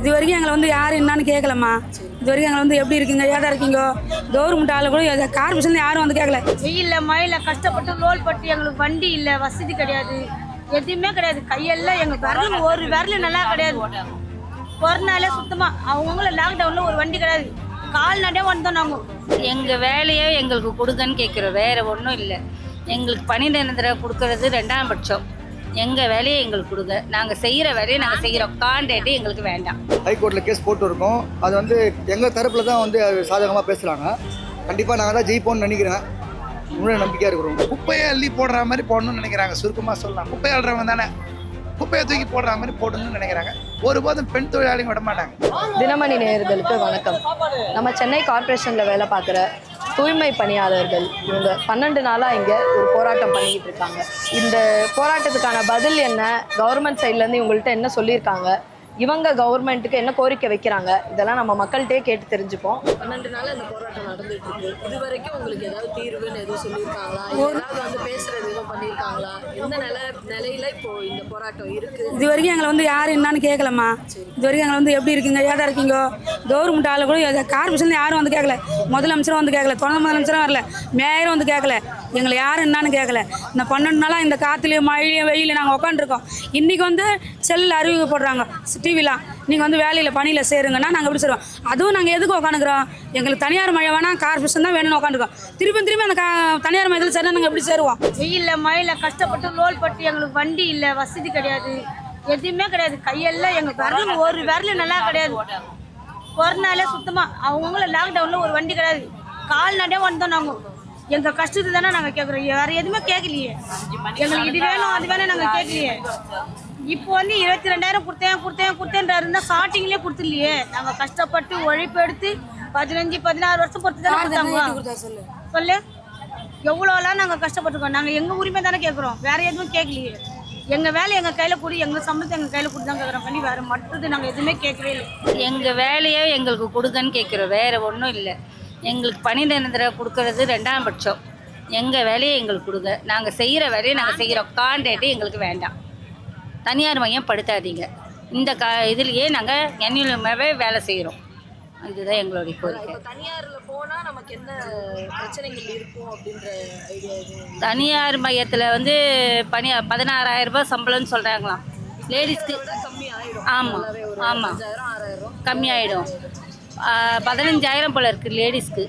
இது வரைக்கும் எங்களை வந்து யார் என்னன்னு கேட்கலம்மா இது வரைக்கும் எங்களை வந்து எப்படி இருக்கீங்க ஏதா இருக்கீங்க? கவர்மெண்ட் ஆளு கூட கார்பரேஷன் யாரும் வந்து கேட்கல வெயில்ல மழையில கஷ்டப்பட்டு ரோல் பட்டு எங்களுக்கு வண்டி இல்லை வசதி கிடையாது. எதுவுமே கிடையாது. கையெல்லாம் எங்க விரல் ஒரு விரல் நல்லா கிடையாது. கொரோனால சுத்தமா அவங்கவுங்கள லாக்டவுன்ல ஒரு வண்டி கிடையாது. கால்நடையே வந்தோம் நாங்க. எங்க வேலையை எங்களுக்கு கொடுங்கன்னு கேட்குறோம் வேற ஒன்றும் இல்லை. எங்களுக்கு பணி நிரந்தரம் கொடுக்கறது ரெண்டாம் பட்சம். எங்க வேலையை எங்களுக்கு கொடுங்க. நாங்க செய்யற வேலையை நாங்க செய்யறோம். கான்ட்ராக்ட் எங்களுக்கு வேண்டாம். ஹைகோர்ட்டில் கேஸ் போட்டு இருக்கோம். அது வந்து எங்கள் தரப்பில் தான் வந்து சாதகமாக பேசுகிறாங்க கண்டிப்பாக நாங்கள் தான் ஜெயிப்போம்னு நினைக்கிறேன். முழு நம்பிக்கையாக இருக்கிறோம். குப்பையை அள்ளி போடுற மாதிரி போடணும்னு நினைக்கிறாங்க. சுருக்கமாக சொல்லலாம். குப்பை அள்ளுறவங்க தானே. குப்பையை தூக்கி போடுற மாதிரி போடணும்னு நினைக்கிறாங்க. ஒருபோதும் பெண் தொழிலாளிங்க விட மாட்டாங்க. தினமணி நேயர்களுக்கு வணக்கம். நம்ம சென்னை கார்ப்பரேஷனில் வேலை பார்க்குற தூய்மை பணியாளர்கள் இவங்க பன்னெண்டு நாளாக இங்கே ஒரு போராட்டம் பண்ணிக்கிட்டு இருக்காங்க. இந்த போராட்டத்துக்கான பதில் என்ன? கவர்மெண்ட் சைட்லேருந்து இவங்கள்ட்ட என்ன சொல்லியிருக்காங்க? இவங்க கவர்மெண்ட்டுக்கு என்ன கோரிக்கை வைக்கிறாங்க? இதெல்லாம் நம்ம மக்கள்கிட்டே கேட்டு தெரிஞ்சுப்போம். பன்னெண்டு நாள் இந்த போராட்டம் நடந்துட்டு இருக்கு. இது வரைக்கும் உங்களுக்கு ஏதாவது தீர்வுன்னு எதுவும் சொல்லியிருக்காங்களா? ஏதாவது வந்து பேசுறது எதுவும் பண்ணியிருக்காங்களா? எந்த நிலை நிலையில இப்போ இந்த போராட்டம் இருக்கு? இது வரைக்கும் எங்களை வந்து யார் என்னன்னு கேட்கலம்மா இது வரைக்கும் எங்களை வந்து எப்படி இருக்கீங்க ஏதா இருக்கீங்க? கவர்மெண்ட் ஆளு கூட கார்பரேஷன் யாரும் வந்து கேட்கல முதலமைச்சரும் வந்து கேட்கல துணை முதலமைச்சரும் வரல. மேயரும் வந்து கேட்கல எங்களை யாரும் என்னன்னு கேட்கல இந்த பன்னெண்டு நாளாக இந்த காற்றுலையும் மழையும் வெயிலையும் நாங்கள் உட்காந்துருக்கோம் இன்றைக்கி வந்து செல்லில் அறிவிப்பு போடுறாங்க. டிவிலாம் நீங்கள் வந்து வேலையில் பணியில் சேருங்கன்னா நாங்கள் எப்படி சேருவோம்? அதுவும் நாங்கள் எதுக்கு உட்காந்துக்கிறோம் எங்களுக்கு தனியார் மழை வேணாம் கார்பரேஷன் தான் வேணும்னு உட்காந்துருக்கோம் திருப்பி திருப்பி அந்த கா தனியார் மையத்தில் சேர நாங்கள் எப்படி சேருவோம்? வெயில்ல மழையில கஷ்டப்பட்டு ரோல் பட்டு எங்களுக்கு வண்டி இல்லை வசதி கிடையாது. எதுவுமே கிடையாது. கையெல்லாம் எங்க விரல் ஒரு விரல் நல்லா கிடையாது. கொரோனால சுத்தமா அவங்கவுங்கள லாக்டவுன்ல ஒரு வண்டி கிடையாது. கால்நடையே வந்தோம் நாங்க. எங்க கஷ்டத்தை தானே நாங்க கேக்குறோம். வேற எதுவுமே கேட்கலையே எங்களுக்கு இது வேணும் அது வேணும் நாங்க கேட்கலையே இப்போ வந்து இருபத்தி ரெண்டாயிரம் கொடுத்தேன் கொடுத்தேன் கொடுத்தேன்றாரு. இருந்தா ஸ்டார்டிங்லேயே கொடுத்துலையே நாங்க கஷ்டப்பட்டு உழைப்பு எடுத்து பதினஞ்சு பதினாறு வருஷம் பொறுத்து தானே கொடுத்தாங்க சொல்லு? எவ்வளோலாம் நாங்கள் கஷ்டப்பட்டுருக்கோம். நாங்கள் எங்கள் உரிமை தானே கேட்குறோம் வேற எதுவும் கேட்கலையே எங்கள் வேலை எங்கள் கையில் கொடு எங்கள் சம்பளத்தை எங்கள் கையில் கொடு தான் கேட்குறோம் பண்ணி வேறு மற்றது நாங்கள் எதுவுமே கேட்கவே இல்லை. எங்க வேலையை எங்களுக்கு கொடுங்கன்னு கேட்குறோம் வேற ஒன்றும் இல்லை. எங்களுக்கு பணி நிரந்தரம் கொடுக்கறது ரெண்டாம் பட்சம். எங்க வேலையை எங்களுக்கு கொடுங்க. நாங்க செய்யற வேலையை நாங்க செய்யறோம். கான்ட்ராக்ட் எங்களுக்கு வேண்டாம். தனியார் மையம் படுத்தாதீங்க. இந்த கா இதுலயே நாங்க எண்ணிலுமாவே வேலை செய்கிறோம் இதுதான் எங்களுடைய கோரிக்கை. தனியார்ல போனா நமக்கு என்ன பிரச்சனைகள் இருக்கும் அப்படின்ற தனியார் மையத்தில் வந்து பணி பதினாறாயிரம் ரூபாய் சம்பளம்னு சொல்கிறாங்களாம் லேடிஸ்க்கு ஆமாம் ஆமாம் கம்மியாயிடும். பதினஞ்சாயிரம் போல இருக்குது லேடிஸ்க்கு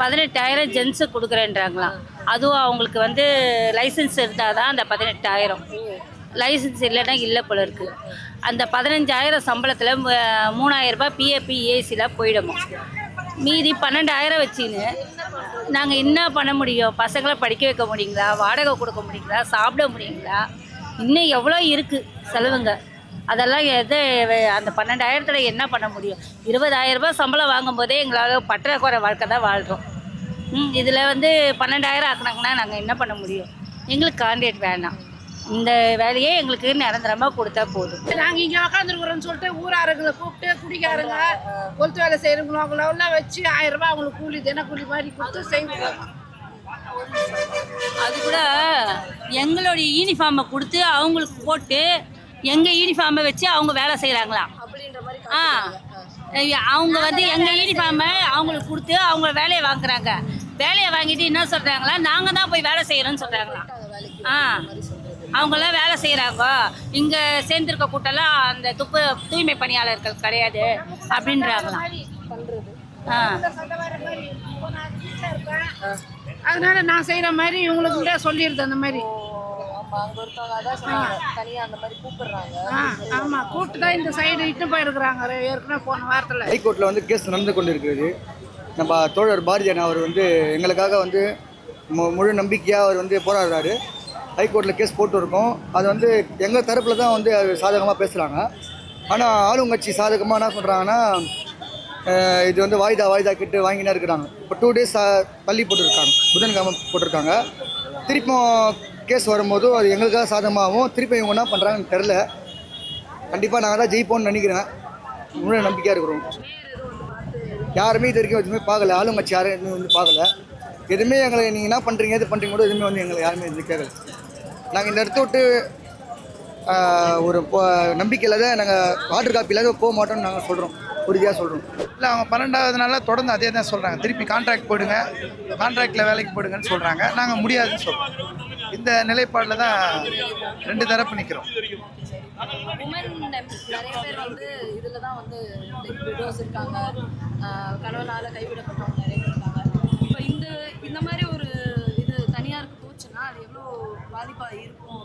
பதினெட்டாயிரம் ஜென்ஸு கொடுக்குறேன்றாங்களாம். அதுவும் அவங்களுக்கு வந்து லைசன்ஸ் இருந்தால் தான் அந்த பதினெட்டாயிரம். லைசன்ஸ் இல்லைன்னா இல்லை போல இருக்குது அந்த பதினஞ்சாயிரம் சம்பளத்தில் மூணாயிரம் ரூபாய் பிஏபி ஏசியில் போயிடுமோ. மீதி பன்னெண்டாயிரம் வச்சுன்னு நாங்கள் என்ன பண்ண முடியும்? பசங்களை படிக்க வைக்க முடியுங்களா? வாடகை கொடுக்க முடியுங்களா? சாப்பிட முடியுங்களா? இன்னும் எவ்வளோ இருக்குது செலவுங்க. அதெல்லாம் எது அந்த பன்னெண்டாயிரத்தில் என்ன பண்ண முடியும்? இருபதாயிரம் ரூபாய் சம்பளம் வாங்கும்போதே எங்களால் பற்றாக்குறை வாழ்க்கை தான் வாழ்கிறோம் ம் இதில் வந்து பன்னெண்டாயிரம் ஆக்குனாங்கன்னா நாங்கள் என்ன பண்ண முடியும்? எங்களுக்கு கான்ட்ராக்ட் வேண்டாம் இந்த வேலையே எங்களுக்கு நிரந்தரமாக கொடுத்தா போதும். நாங்கள் இங்கே உக்காந்துருக்குறோன்னு சொல்லிட்டு ஊராருங்களை கூப்பிட்டு குடிக்காரங்க கொளுத்து வேலை செய்கிறவங்களும் அவங்களெல்லாம் வச்சு ஆயிரம் ரூபாய் அவங்களுக்கு கூலி தின கூலி மாதிரி கொடுத்து செய்வோம். அது கூட எங்களுடைய யூனிஃபார்மை கொடுத்து அவங்களுக்கு போட்டு எங்கள் யூனிஃபார்மை வச்சு அவங்க வேலை மாதிரி ஆ. அவங்க வந்து எங்கள் யூனிஃபார்மை அவங்களுக்கு கொடுத்து அவங்க வேலையை வாங்குறாங்க. வேலையை வாங்கிட்டு என்ன சொல்கிறாங்களா நாங்கள் தான் போய் வேலை செய்கிறோன்னு சொல்கிறாங்களாம் ஆ. அவங்களாம் வேலை செய்கிறாங்க இங்கே சேர்ந்துருக்க கூட்டம்லாம் அந்த துப்பு தூய்மை பணியாளர்கள் கிடையாது அப்படின்றாங்களாம் ஆ. அதனால நான் செய்கிற மாதிரி இவங்களுக்கு கூட சொல்லிடுது அந்த மாதிரி. ஆமா அங்க ஒருத்தவங்க அதான் சொன்னாங்க தனியா அந்த மாதிரி கூப்பிடுறாங்க. ஆ ஆமாம் கூப்பிட்டு தான் இந்த சைடு இட்டு போயிருக்கிறாங்க. ஏற்கனவே போன வாரத்தில். ஹைகோர்ட்டில் வந்து கேஸ் நடந்து கொண்டு இருக்கிறது நம்ம தோழர் பாரதியன் அவர் வந்து எங்களுக்காக வந்து மு- முழு நம்பிக்கையாக அவர் வந்து போராடுறாரு. ஹைகோர்ட்டில் கேஸ் போட்டு இருக்கோம் அது வந்து எங்கள் தரப்பில் தான் வந்து அது சாதகமாக பேசுகிறாங்க ஆனால் ஆளுங்கட்சி சாதகமாக என்ன சொல்கிறாங்கன்னா இது வந்து வாய்தா வாய்தா கிட்டு வாங்கினே இருக்கிறாங்க. இப்போ டூ டேஸ் தள்ளி போட்டிருக்காங்க. புதன்கிழமை போட்டிருக்காங்க. திருப்பியும் கேஸ் வரும்போது அது எங்களுக்காக சாதகமாகவும் திருப்பி இவங்க என்ன பண்ணுறாங்கன்னு தெரில. கண்டிப்பாக நாங்கள் தான் ஜெயிப்போம்னு நினைக்கிறேன். முழு நம்பிக்கையாக இருக்கிறோம். யாருமே இது வரைக்கும் எதுவுமே பார்க்கல. ஆளுங்கட்சி யாரும் எதுவுமே வந்து பார்க்கல. எதுவுமே எங்களை நீங்கள் என்ன பண்ணுறீங்க எது பண்ணுறீங்க கூட எதுவுமே வந்து எங்களை யாருமே இது கேட்கல. நாங்கள் இந்த இடத்த விட்டு ஒரு நம்பிக்கையில் தான் நாங்கள் வாட்டர் காப்பி இல்லாத போக மாட்டோம்னு நாங்கள் சொல்கிறோம் உறுதியாக சொல்கிறோம் இல்லை அவங்க பன்னெண்டாவது நாளில் தொடர்ந்து அதே தான் சொல்கிறாங்க திருப்பி கான்ட்ராக்ட் போடுங்க. கான்ட்ராக்டில் வேலைக்கு போடுங்கன்னு சொல்கிறாங்க நாங்கள் முடியாதுன்னு சொல்கிறோம் இந்த நிலைப்பாடில் தான் ரெண்டு தரப்பு நிற்கிறோம் உமன் நிறைய பேர் வந்து இதில் தான் வந்து விடோஸ் இருக்காங்க. கணவனால கைவிடப்பட்டவங்க நிறைய பேர் இருக்காங்க. இப்போ இந்த இந்த மாதிரி ஒரு இது தனியாருக்கு போச்சுன்னா அது எவ்வளோ பாதிப்பாக இருக்கும்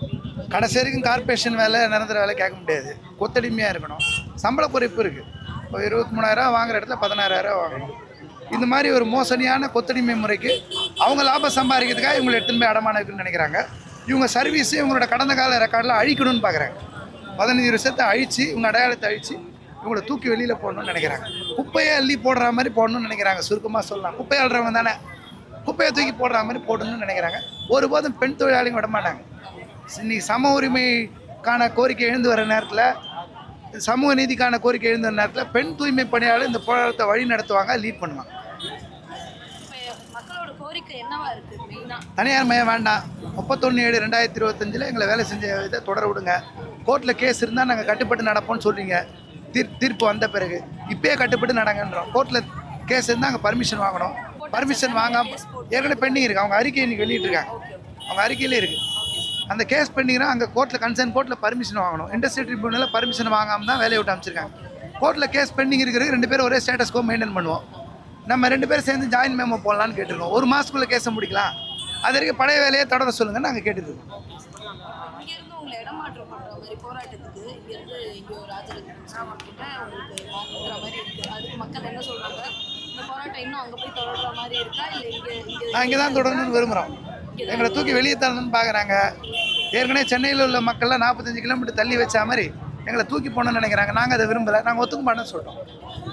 கடைசி வரைக்கும் கார்பரேஷன் வேலை நிரந்தர வேலை கேட்க முடியாது. கொத்தடிமையாக இருக்கணும். சம்பள குறைப்பு இருக்குது இப்போ இருபத்தி மூணாயிரம் வாங்குற இடத்துல பதினாறாயிரம் வாங்கணும். இந்த மாதிரி ஒரு மோசடியான கொத்தடிமை முறைக்கு அவங்க லாபம் சம்பாதிக்கிறதுக்காக இவங்களை எடுத்துன்னு போய் அடமான இருக்குன்னு நினைக்கிறாங்க. இவங்க சர்வீஸு இவங்களோட கடந்த கால ரெக்கார்டில் அழிக்கணும்னு பார்க்குறாங்க பதினஞ்சு வருஷத்தை அழித்து இவங்க அடையாளத்தை அழித்து இவங்களை தூக்கி வெளியில் போடணும்னு நினைக்கிறாங்க. குப்பையை அள்ளி போடுற மாதிரி போடணும்னு நினைக்கிறாங்க. சுருக்கமாக சொல்லலாம். குப்பை அள்ளுறவங்க தானே. குப்பையை தூக்கி போடுற மாதிரி போடணும்னு நினைக்கிறாங்க. ஒருபோதும் பெண் தொழிலாளிங்க விட மாட்டாங்க. இன்னைக்கு சம உரிமைக்கான கோரிக்கை எழுந்து வர நேரத்தில் சமூக நீதிக்கான கோரிக்கை எழுந்து வர நேரத்தில் பெண் தூய்மை பணியாளர் இந்த போராட்டத்தை வழி நடத்துவாங்க லீட் பண்ணுவாங்க இப்போ மக்களோட கோரிக்கை என்னவா இருக்குது மெயினாக தனியார் மயம் வேண்டாம். முப்பத்தொன்று ஏழு ரெண்டாயிரத்தி இருபத்தஞ்சில் எங்களை வேலை செஞ்ச இதை தொடர விடுங்க. கோர்ட்டில் கேஸ் இருந்தால் நாங்கள் கட்டுப்பட்டு நடப்போம்னு சொல்றீங்க. தீர் தீர்ப்பு வந்த பிறகு. இப்பயே கட்டுப்பட்டு நடங்கன்றோம். கோர்ட்டில் கேஸ் இருந்தால் அங்கே பர்மிஷன் வாங்கணும். பர்மிஷன் வாங்காம ஏற்கனவே பெண்டிங் இருக்குது அவங்க அறிக்கை இன்னைக்கு வெளியிட்டிருக்காங்க. அவங்க அறிக்கையிலே இருக்குது அந்த கேஸ் பெண்டிங்னா அங்கே கோர்ட்டில் கன்சர்ன் கோர்ட்டில் பர்மிஷன் வாங்கணும். இண்டஸ்ட்ரி ட்ரிபியூனலில் பர்மிஷன் வாங்காம தான் வேலையை விட்டு அமைச்சிருக்காங்க கோர்ட்டில் கேஸ் பெண்டிங் இருக்கிறது ரெண்டு பேரும் ஒரே ஸ்டேட்டஸ் கோ மெயின்டைன் பண்ணுவோம். நம்ம ரெண்டு பேரும் சேர்ந்து ஜாயின் மேமோ போடலான்னு கேட்டிருக்கோம். ஒரு மாதத்துக்குள்ளே கேஸை முடிக்கலாம். அது வரைக்கும் பழைய வேலையை தொடர சொல்லுங்கன்னு நாங்கள் கேட்டுருக்கோம் அங்கே நான் இங்கே தான் தொடரணும்னு விரும்புகிறோம் எங்களை தூக்கி வெளியே தரணும்னு பார்க்குறாங்க ஏற்கனவே சென்னையில் உள்ள மக்கள்லாம் நாற்பத்தஞ்சு கிலோமீட்டர் தள்ளி வச்ச மாதிரி எங்களை தூக்கி போகணும்னு நினைக்கிறாங்க. நாங்கள் அதை விரும்பலை. நாங்கள் ஒத்துக்க மாட்டோம்னு சொல்கிறோம்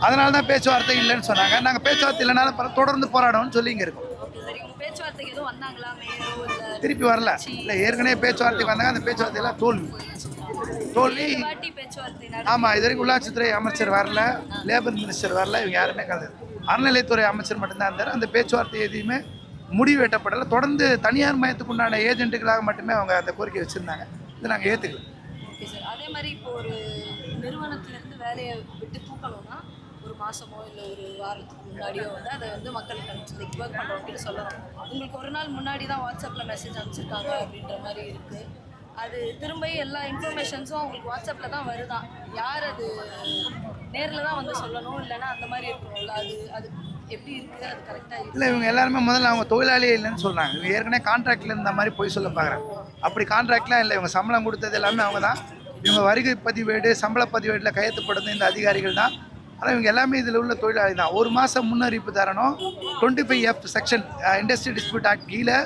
அதனால தான் பேச்சுவார்த்தை இல்லைன்னு சொன்னாங்க. நாங்கள் பேச்சுவார்த்தை இல்லைனாலும் தொடர்ந்து போராடணும்னு சொல்லி இங்கே இருக்கோம். திருப்பி வரல. இல்லை ஏற்கனவே பேச்சுவார்த்தைக்கு வந்தாங்க. அந்த பேச்சுவார்த்தையெல்லாம் தோல்வி. தோல்வி. ஆமாம் இது வரைக்கும் உள்ளாட்சித்துறை அமைச்சர் வரல. லேபர் மினிஸ்டர் வரல. இவங்க யாருமே கலந்து அறநிலையத்துறை அமைச்சர் மட்டும்தான் இருந்தார். அந்த பேச்சுவார்த்தை எதையுமே முடிவு எட்டப்படலை தொடர்ந்து தனியார் மையத்துக்கு உண்டான ஏஜென்ட்டுகளாக மட்டுமே அவங்க அந்த கோரிக்கை வச்சுருந்தாங்க. இதை நாங்கள் ஏற்றுக்கல ஓகே சார். அதே மாதிரி இப்போ ஒரு நிறுவனத்திலேருந்து வேலையை விட்டு தூக்கணும்னா ஒரு மாதமோ இல்லை ஒரு வாரத்துக்கு முன்னாடியோ வந்து அதை வந்து மக்களுக்கு லைக் ஒர்க் பண்ணுறவங்க சொல்லலாம். உங்களுக்கு ஒரு நாள் முன்னாடி தான் வாட்ஸ்அப்பில் மெசேஜ் அனுப்பிச்சிருக்காங்க அப்படின்ற மாதிரி இருக்குது அது திரும்ப எல்லா இன்ஃபர்மேஷன்ஸும் அவங்களுக்கு வாட்ஸ்அப்பில் தான் வருதான் யார் அது நேரில் தான் வந்து சொல்லணும்? இல்லைன்னா அந்த மாதிரி இருக்கணும்ல அது அது எப்படி இருக்குது அது கரெக்டாக இல்லை இவங்க எல்லாருமே முதல்ல அவங்க தொழிலாளியே இல்லைன்னு சொல்கிறாங்க இவங்க ஏற்கனவே கான்ட்ராக்டில் இருந்த மாதிரி போய் சொல்ல பார்க்குறாங்க அப்படி கான்ட்ராக்ட்லாம் இல்லை. இவங்க சம்பளம் கொடுத்தது எல்லாமே அவங்க தான். இவங்க வருகை பதிவேடு சம்பள பதிவேட்டில் கையெழுத்துப்படுத்த இந்த அதிகாரிகள் தான். ஆனால் இவங்க எல்லாமே இதில் உள்ள தொழிலாளி தான். ஒரு மாதம் முன்னறிவிப்பு தரணும். Twenty five F section industry dispute act கீழே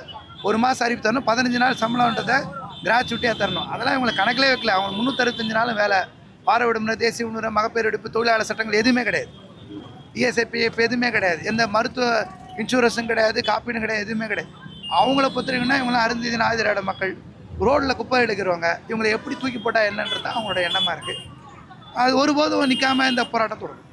ஒரு மாதம் அறிவிப்பு தரணும். பதினஞ்சு நாள் சம்பளம்ன்றதை கிராச்சுவிட்டியாக தரணும். அதெல்லாம் இவங்களை கணக்கிலே வைக்கல. அவங்க முந்நூற்றறுபத்தஞ்சு நாளும் வேலை. பார விடுமுறை தேசிய விடுமுறை மகப்பேறு எடுப்பு தொழிலாளர் சட்டங்கள் எதுவுமே கிடையாது. இஎஸ்ஐபிஎஃப் எதுவுமே கிடையாது. எந்த மருத்துவ இன்சூரன்ஸும் கிடையாது. காப்பீடும் கிடையாது. எதுவுமே கிடையாது. அவங்கள பொறுத்தவரைக்கும்னா இவங்களாம் அருந்ததி நாதிராட மக்கள். ரோட்டில் குப்பை எடுக்கிறவங்க. இவங்களை எப்படி தூக்கி போட்டால் என்னன்றது தான் அவங்களோட எண்ணமாக இருக்குது அது ஒருபோதும் நிற்காமல் இந்த போராட்டம் தொடரும்